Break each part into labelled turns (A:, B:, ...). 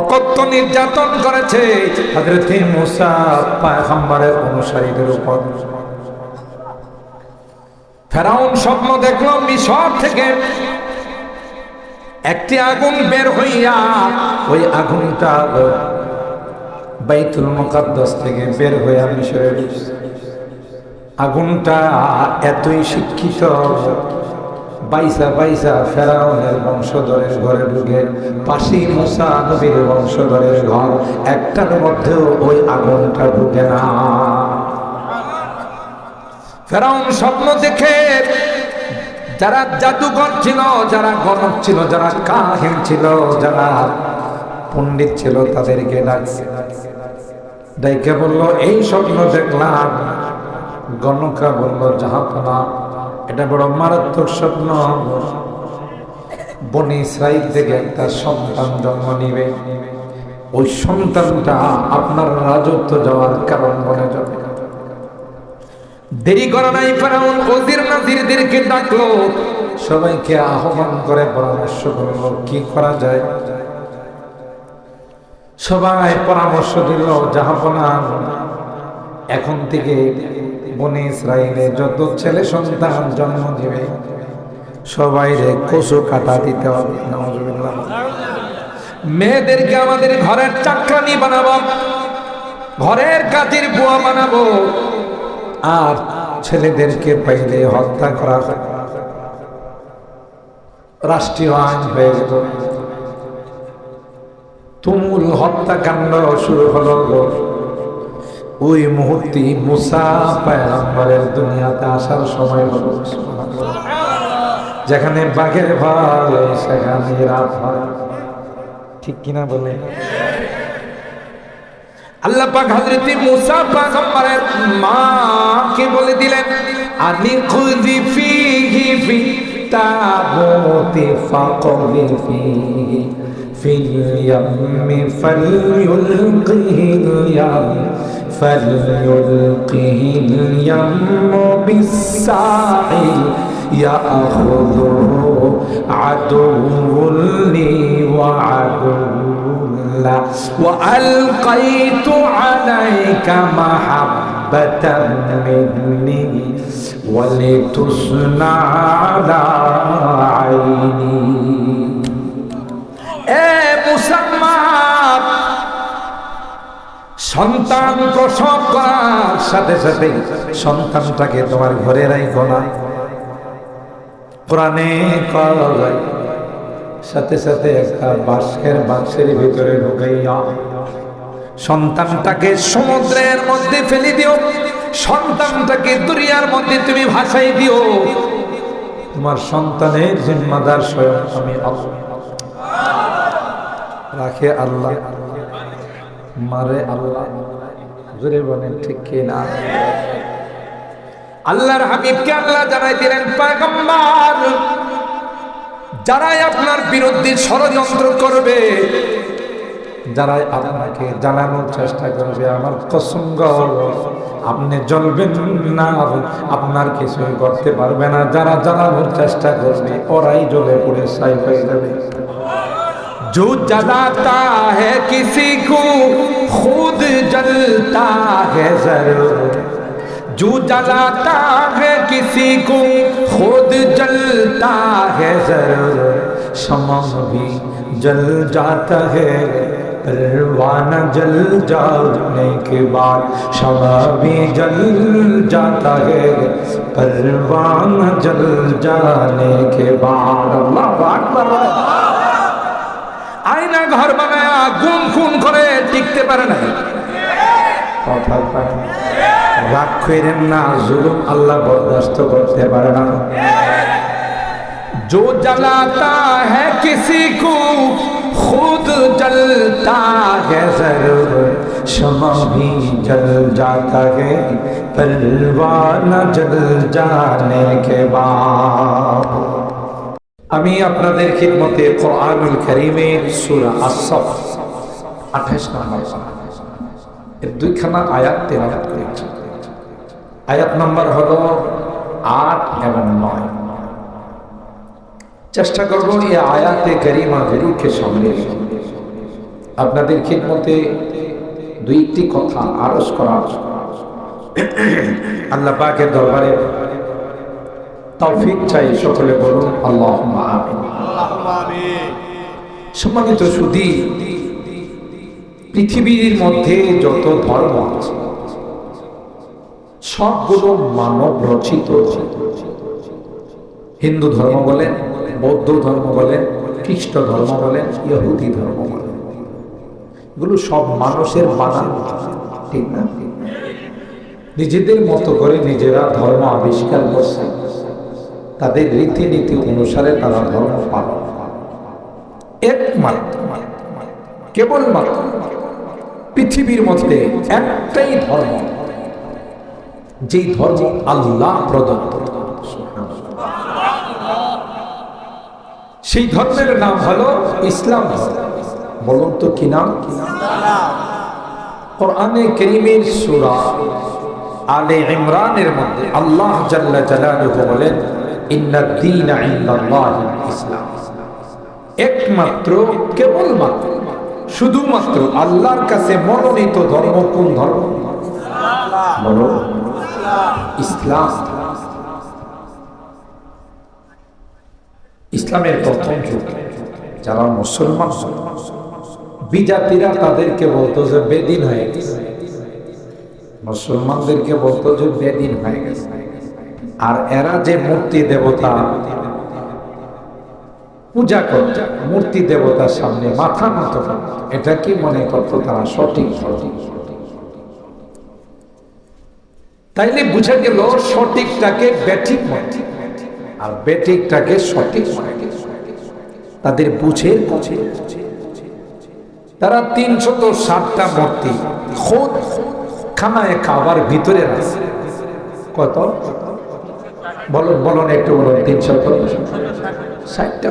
A: অকথ্য নির্যাতন করেছে অনুসারীদের উপর ফেরাউন স্বপ্ন দেখল, মিশর থেকে একটি আগুন বের হইয়া ওই আগুনটা বাইতুল মুকাদ্দাস থেকে বের হইয়া মিশরে। আগুনটা এতই শিক্ষিত বাইসা বাইসা ফেরাউনের বংশধরের ঘরে ঢুকে পাশি মুসা নবীর বংশধরের ঘর। একটার মধ্যেও ওই আগুনটা ঢুকে না। ফেরাউন স্বপ্ন দেখে যারা জাদুকর ছিল, যারা গণক ছিল, যারা কাহিন ছিল, যারা পণ্ডিত ছিল, তাদেরকে ডাকছে। ডাইকে বলল, এই স্বপ্ন দেখলাম। গণকা বলল জাহাপনা এটা বড় মারাত্মক স্বপ্ন। বনি ইসরাইল থেকে একটা সন্তান জন্ম নিবে। ওই সন্তানটা আপনার রাজত্ব যাওয়ার কারণ বনে যাবে। দেরি করা নাই ফেরাউন ডাকলো। সবাইকে আহ্বান করে পরামর্শ করল, কি করা যায়? সবাই পরামর্শ দিল, জাহাপনা, এখন থেকে বনে ইসরায়েলে যত ছেলে সন্তান জন্ম দিবে, সবাই রে কচু কাটা দিতে হবে। মেয়েদেরকে আমাদের ঘরের চাকরানি বানাবো, ঘরের কাজের বুয়া বানাবো, আর ছেলেদেরকে পাইলে হত্যা করা রাষ্ট্রীয় আইন হয়ে গেল। তুমুল হত্যাকাণ্ড শুরু হলো। ওই মুহূর্তে মুসা পায়গাম্বরের দুনিয়াতে আসার সময় হলো। যেখানে বাঘের ভয়, সেখানে রাত হয়। ঠিক কিনা বলে? আল্লাহ পাক হযরত মুসা পয়গম্বরের মাকে বলে দিলেন আনি খুদি ফিহি ফি التابوت فاقذف فيه. في اليم فليلقه اليم فليلقه اليم بالساحل. يأخذه عدو لي وعدو لا. وألقيت عليك محبة مني ولتصنع على عيني এ মুসলমান সন্তান প্রসব করার সাথে সাথে সন্তানটাকে তোমার ঘরে রাখো না কোরআনে করা যায় সাথে সাথে একটা বাস্কের বাক্সের ভিতরে ঢুকাইয়া সন্তানটাকে সমুদ্রের মধ্যে ফেলে দিও। সন্তানটাকে দরিয়ার মধ্যে তুমি ভাসাই দিও। তোমার সন্তানের জিম্মাদার স্বয়ং আমি রাখে আল্লাহ। মারে আল্লাহ। জোরে বলেন, ঠিক কি না? আল্লাহর হাবিবকে আল্লাহ জানাই দিলেন যারাই আপনার বিরুদ্ধে ষড়যন্ত্র করবে যারাই আপনাকে জানানোর চেষ্টা করবে আমার কসঙ্গ আপনি জ্বলবেন না আপনার কিছুই করতে পারবে না যারা জানানোর চেষ্টা করবে ওরাই জ্বলে পড়ে সাই হয়ে যাবে जो जलाता है किसी को खुद जलता है जरूर जो जलाता है किसी को खुद जलता है जरूर शमा भी जल जाता है परवाना जल जाने के बाद शमा भी जल जाता है परवाना जल जाने के बाद अल्लाह अकबर আয়না ঘর বানায় গুম খুন করে টিকতে পারে না কথা পারে না। রাগ করেন না জুলুম আল্লাহ বরদাস্ত করতে পারে না जो जलाता है किसी को खुद जलता है जरूर शमा भी जल जाता है परवाना जल जाने के बाद আমি আপনাদের খিদমতে কোরআনুল করিমের সূরা আস-সফ 28 নম্বর পারা এর দুইখানা আয়াত তেলাওয়াত করেছি আয়াত নম্বর হলো আট এবং নয় চেষ্টা করব এই আয়াতে করিমা গুরুকে সঙ্গে আপনাদের খিদমতে দুই একটি কথা আরজ করা আল্লাহ পাকের দরবারে তৌফিক চাই সকলে বলুন আল্লাহ সম্মানিত সুদী পৃথিবীর মধ্যে যত ধর্ম আছে সবগুলো মানব রচিত। হিন্দু ধর্ম বলেন বৌদ্ধ ধর্ম বলেন খ্রিস্ট ধর্ম বলেন ইহুদি ধর্ম বলেন এগুলো সব মানুষের বানানো ঠিক না? নিজেদের মতো করে নিজেরা ধর্ম আবিষ্কার করছে। তাদের রীতিনীতি অনুসারে তারা ধর্ম পালন একমাত্র, কেবলমাত্র পৃথিবীর মধ্যে একটাই ধর্ম, যেই ধর্ম আল্লাহ প্রদত্ত। সেই ধর্মের নাম হলো ইসলাম। বলুন তো কি নাম? কোরআনে করিমের সূরা আলে ইমরানের মধ্যে আল্লাহ জাল্লা জালালুহু বলেন ইন্নাদ দীনা ইনদাল্লাহিল ইসলাম। একমাত্র, কেবলমাত্র, শুধুমাত্র আল্লাহর কাছে মনোনীত ধর্ম কোন ধর্ম? বলো ইসলাম। ইসলামের প্রথম যুগ, যারা মুসলমান, বিজাতিরা তাদেরকে বলতো যে বেদিন হয়ে গেছে। মুসলমানদেরকে বলতো যে বেদিন হয়ে গেছে। আর এরা যে মূর্তি দেবতা, পূজা কর, মূর্তি দেবতার সামনে মাথা নত এটা কি মনে করতো তারা সঠিক? তাইলে বুঝা গেল সঠিকটাকে ব্যাঠিক মনে। আর ব্যাঠিকটাকে সঠিক মনে তাদের বুঝের বুঝে তারা তিনশত ষাটটা মূর্তি খোদ খানায় খাবার ভিতরে আছে কত? বলুন একটু বলুন তিনশত ষাটটা।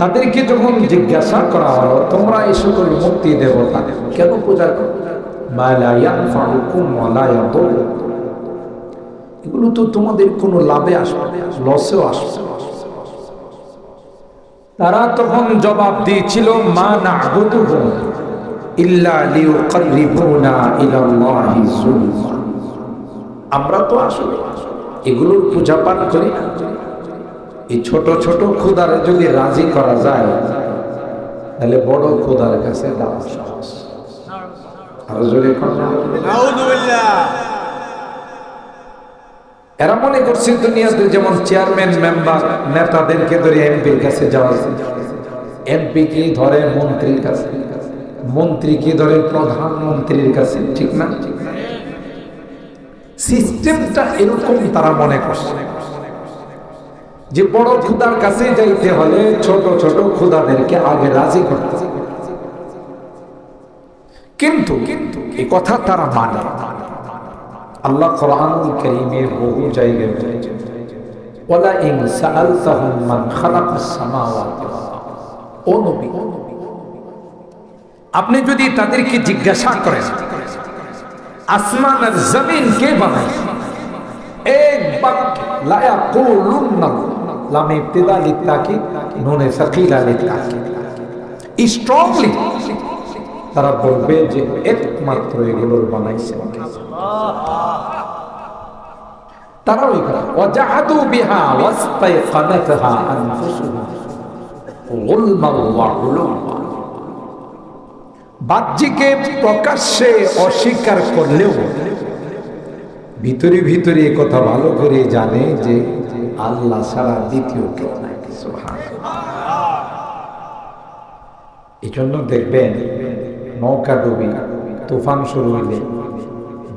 A: তাদেরকে যখন জিজ্ঞাসা করা হলো, তোমরা এই সকল মূর্তি দেবতা কেন পূজা করো? এগুলো তো তোমাদের কোনো লাভে আসবে লসেও আসবে তারা তখন জবাব দিয়েছিল, মা না আমরা তো আসলে এগুলোর পূজা পাঠ করি না। এই ছোট ছোট খুদারে যদি রাজি করা যায়, তাহলে বড় খুদার কাছে দাম আরও জোরে এরা মনে করছে দুনিয়াতে যেমন চেয়ারম্যান, মেম্বার, নেতাদেরকে ধরে এমপির কাছে যাওয়া এমপি কি ধরে মন্ত্রীর কাছে? মন্ত্রী কি ধরে প্রধানমন্ত্রীর কাছে? ঠিক না? সিস্টেমটা এরকম তারা মনে করছে। যে বড় খুদার কাছে যাইতে হলে ছোট ছোট খুদাদেরকে আগে রাজি করতে কিন্তু কিন্তু এই কথা তারা মানে আল্লাহ কোরআনুল কারীমের বহু জায়গায় ওয়ালা ইন সাআলতাহুম মান খালাকাস সামাওয়াতি ও নবী, আপনি যদি তাদেরকে জিজ্ঞাসা করেন, আসমান আর জমিন কে বানায়? এক বাক্য লা ইয়াকুলুন্না লাম ইবতিদা লিতাকি নুনে সাকিলা লিতাকি স্ট্রংলি তারা বলবে যে একমাত্র এগুলোর বানাইছে। তারা ওই বিহা বাহ্যিকে প্রকাশ্যে অস্বীকার করলেও ভিতরে ভিতরে কথা ভালো করে জানে যে আল্লাহ ছাড়া দ্বিতীয় কেউ নাই। এই জন্য দেখবেন নৌকা ডুবি তুফান শুরু হইলে,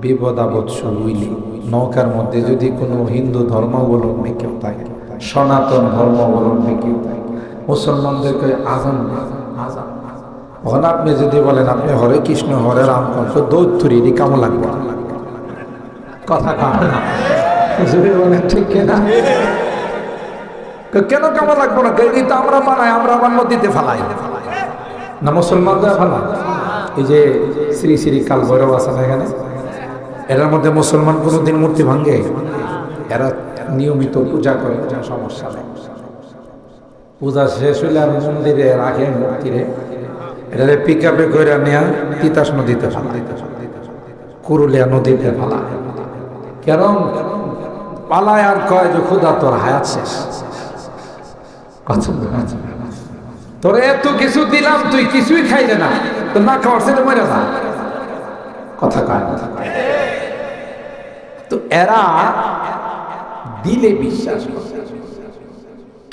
A: বিপদ আপদ শুরু হইলে, নৌকার মধ্যে যদি কোনো হিন্দু ধর্মাবলম্বী কেউ থাকে, সনাতন ধর্মাবলম্বী কেউ থাকে, মুসলমানদেরকে আজান আজান তখন আপনি যদি বলেন, আপনি হরে কৃষ্ণ, হরে রাম কংস দৌত্তরি এটি কেমন লাগবে কথা যদি বলেন, ঠিক কিনা? কেমন লাগবো না? এই তো আমরা বানাই, আমরা আমার নদীতে ফালাই। না মুসলমানদের ফালাই এই যে শ্রী শ্রী কাল ভৈরব আছে না এখানে? এটার মধ্যে মুসলমান কোনোদিন মূর্তি ভাঙ্গে এরা নিয়মিত পূজা করে, কোনো সমস্যা নেই। পূজা শেষ হইলে আর মন্দিরে রাখে মূর্তিরে এটা পিক আপে করে নেয়া তিতাস নদীতে ফালা। কুরুলিয়া নদীতে ফালা। কারণ পালায় আর কয় যে খুদা, তোর হায়াত শেষ। তোরে এত কিছু দিলাম, তুই কিছুই খাইলে না। তো না খাওয়ার সেটা মরে যা। কথা কয় না। তো এরা দিলে বিশ্বাস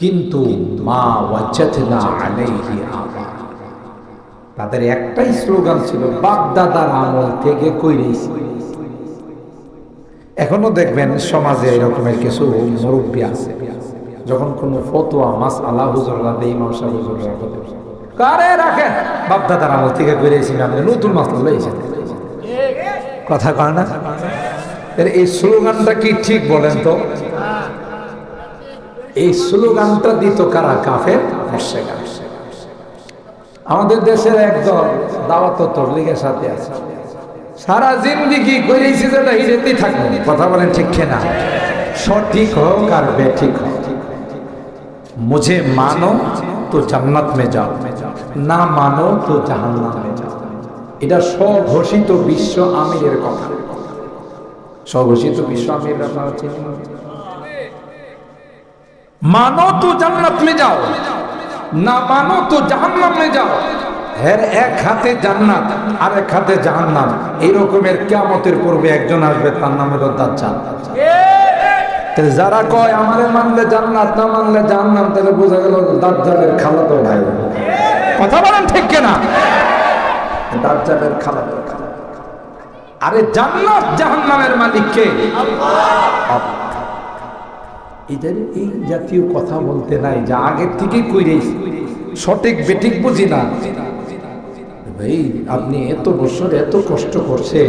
A: কিন্তু মা ওয়াজ্জাতনা আলাইহি আবা। তাদের একটাই স্লোগান ছিল বাপ দাদার আমল থেকে কইরেছি। এখনও দেখবেন সমাজে এরকমের কিছু মুরব্বী আছে। যখন কোনো ফতোয়া মাস আল্লাহ হুজুররা দেই হুজুররা বলে, কারে রাখেন? বাপ দাদার আমল থেকে কইরেছি আপনি নতুন মাসলা কথা কয় না? এই স্লোগানটা কি ঠিক বলেন তো? এই স্লোগানটা দিত কারা? কাফের। আমাদের দেশের একদল দাওয়াত তবলিগের সাথে আছে। সারা জিন্দিগি করেছি যেটা হিরেতেই থাকবে। কথা বলেন ঠিক না সঠিক হোক আর বেঠিক হোক। মুঝে মানো তো জান্নাত মে যাও। না মানো তো জাহান্নাম মে যাও এটা স্বঘোষিত বিশ্ব আমিরের কথা। স্বঘোষিত বিশ্ব আমির আপনারা চিনেন? মানো তো জান্নাত মে যাও। না মানো তো জাহান্নাম মে যাও। এর এক হাতে জান্নাত, আর এক হাতে জাহান্নাম। এরকমের কিয়ামতের পূর্বে একজন আসবে, তার নাম হলো দাজ্জাল। যারা কয়, আমারে মানলে জান্নাত, না মানলে জাহান্নাম, তাহলে বোঝা গেল দাজ্জালের খালাতো ভাই। কথা বলেন ঠিক কিনা? দাজ্জালের আরে জান্নাত জাহান্নামের মালিক কে? এদের এই জাতীয় কথা বলতে নাই যা আগের থেকেই কইরে সঠিক বেঠিক বুঝি না। ভাই আপনি এত বছর এত কষ্ট করছে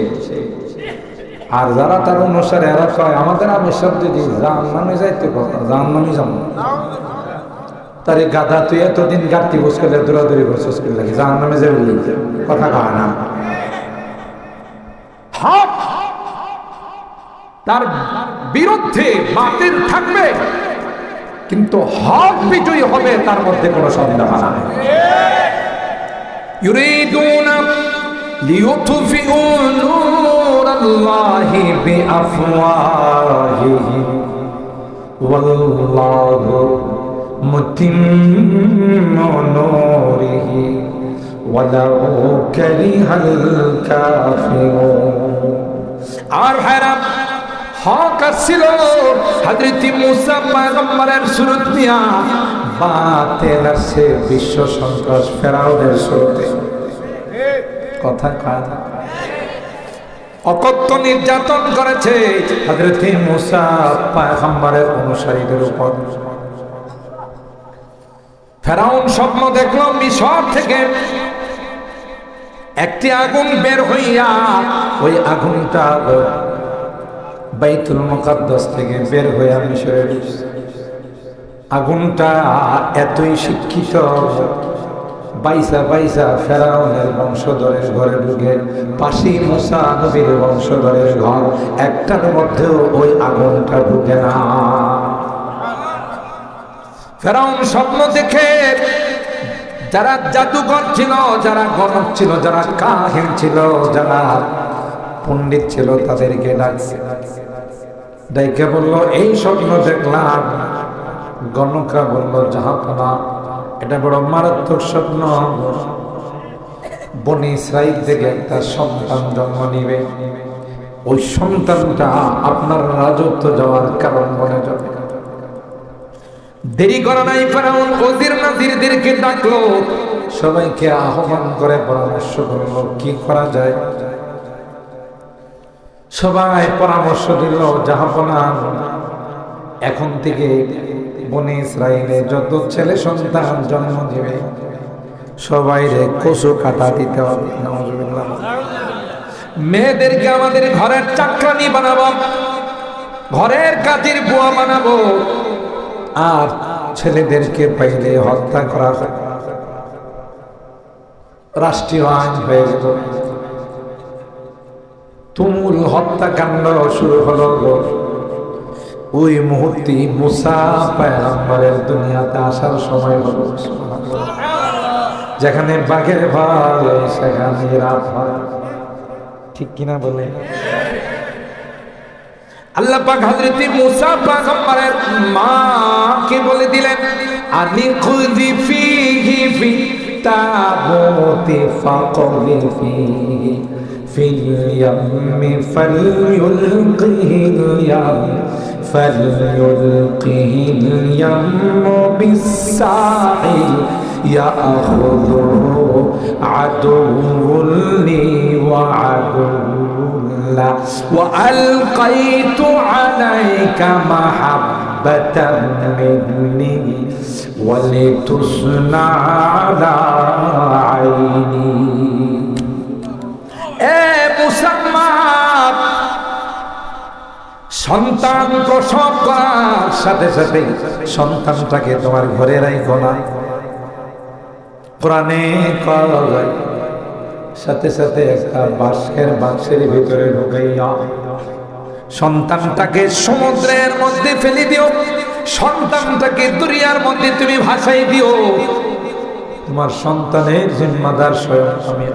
A: আর যারা তার অনুসারে এরা কয় আমাদের আমেশ্বর যদি জান নামে যাইতে কথা জান নামে যাব তার এই গাধা তুই এতদিন গাড়তি বস করলে দৌড়াদৌড়ি বসে করে লাগে জান নামে যাবে কথা কয় না হক তার বিরুদ্ধে বাতিল থাকবে কিন্তু হক বিজয়ী হবে তার মধ্যে কোনো সন্দেহ নাই يريدون ليطفئوا نور الله بأفواههم والله متم نوره ولو كره الكافرون আর ভাইরা হক আসছিল হাজরতি মুসা পয়গম্বরের সুরত মিয়া বাতেল আসছে বিশ্ব সন্ত্রাস ফেরাউনের সুরতে কথা কয় না। অকথ্য নির্যাতন করেছে হাজরতি মুসা পয়গম্বরের অনুসারীদের উপর ফেরাউন স্বপ্ন দেখল, মিশর থেকে একটি আগুন বের হইয়া ওই আগুনটা বাইতুল মুকাদ্দাস থেকে বের হইয়া মিশরে ঢুকছে। আগুনটা এতই শিক্ষিত, বাইসা বাইসা ফেরাউনের বংশধরের ঘরে ঢুকে পাশি মুসা নবীর বংশধরের ঘর, একটার মধ্যেও ওই আগুনটা ঢুকে না ফেরাউন স্বপ্ন দেখে যারা জাদুকর ছিল, যারা গণক ছিল, যারা কাহিন ছিল, যারা পণ্ডিত ছিল, তাদেরকে ডাকছে। ডাইকে বলল, এই স্বপ্ন দেখলাম। গণকা বলল, জাহাপনা, এটা বড় মারাত্মক স্বপ্ন। বনি ইসরাইল থেকে একটা সন্তান জন্ম নিবে। ওই সন্তানটা আপনার রাজত্ব যাওয়ার কারণ বনে দেরি করা নাই ফেরাউন ওজির নাজিরদেরকে ডাকলো। সবাইকে আহ্বান করে, পরামর্শ করল, কি করা যায়? সবাই পরামর্শ দিল জাহাপনা এখন থেকে বনে ইসরায়েলে যত ছেলে সন্তান জন্ম দিবে সবাই রে কচু কাটা দিতে হবে। মেয়েদেরকে আমাদের ঘরের চাকরানি বানাবো, ঘরের কাজের বুয়া বানাবো। আর ছেলেদেরকে পাইলে হত্যা করা রাষ্ট্রীয় আইন হয়ে গেল। তুমুল হত্যাকাণ্ড শুরু হলো। ওই মুহূর্তে মুসা পায়গম্বরের দুনিয়াতে আসার সময় হলো। যেখানে বাঘের ভয়, সেখানে রাত হয়। ঠিক কিনা বলে? আল্লাহ পাক হযরত মুসা পয়গম্বরের মাকে বলে দিলেন আনি খুদি ফিহি ফি তাবুতি ফাকলি ফিহি ফিল ইয়ামি ফালইউলকিহিল ইয়াম فليلقه اليم بالساحل يأخذه عدو وألقيت عليك محبة مني ولتصنع على عيني এ মুসলমান সন্তান প্রসব করার সাথে সাথে সন্তানটাকে তোমার ঘরে রাখো না কোরআনে করা যায় সাথে সাথে একটা বাঁশের বাক্সের ভিতরে ঢুকাইয়া সন্তানটাকে সমুদ্রের মধ্যে ফেলে দিও। সন্তানটাকে দুনিয়ার মধ্যে তুমি ভাসাই দিও। তোমার সন্তানের জিম্মাদার স্বয়ং আমি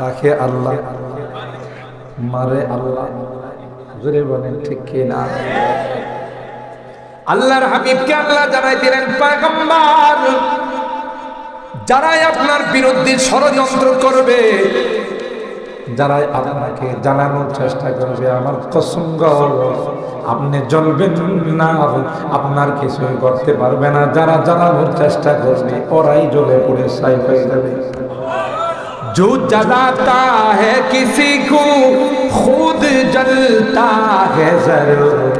A: রাখে আল্লাহ। মারে আল্লাহ। জোরে বলেন, ঠিক কি না? আল্লাহর হাবিবকে আল্লাহ জানাই দিলেন, পয়গম্বর যারাই আপনার বিরুদ্ধে ষড়যন্ত্র করবে যারাই আপনাকে জানানোর চেষ্টা করবে আমার কসম আপনি জ্বলবেন না আপনার কিছুই করতে পারবে না যারা জানানোর চেষ্টা করবে ওরাই জ্বলে পড়ে সাই হয়ে যাবে जो जलाता है किसी को खुद जलता है जरूर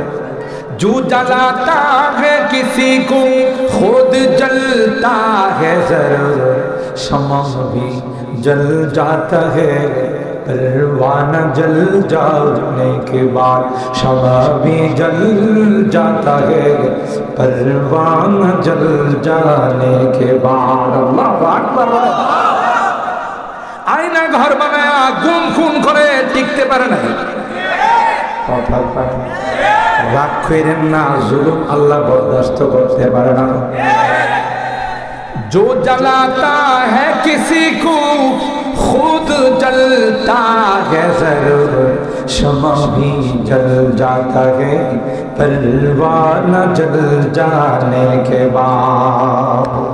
A: जो जलाता है किसी को खुद जलता है जरूर शमा भी जल जाता है परवाना जल जाने के बाद शमा भी जल जाता है परवाना जल जाने के बाद अल्लाह अकबर আয়না ঘর বানায় গুম খুন করে টিকতে পারে না রাগ করেন না জুলুম আল্লাহ বরদাস্ত করতে পারে না जो जलाता है किसी को खुद जलता है जरूर शमा भी जल जाता है परवाना जल जाने के बाद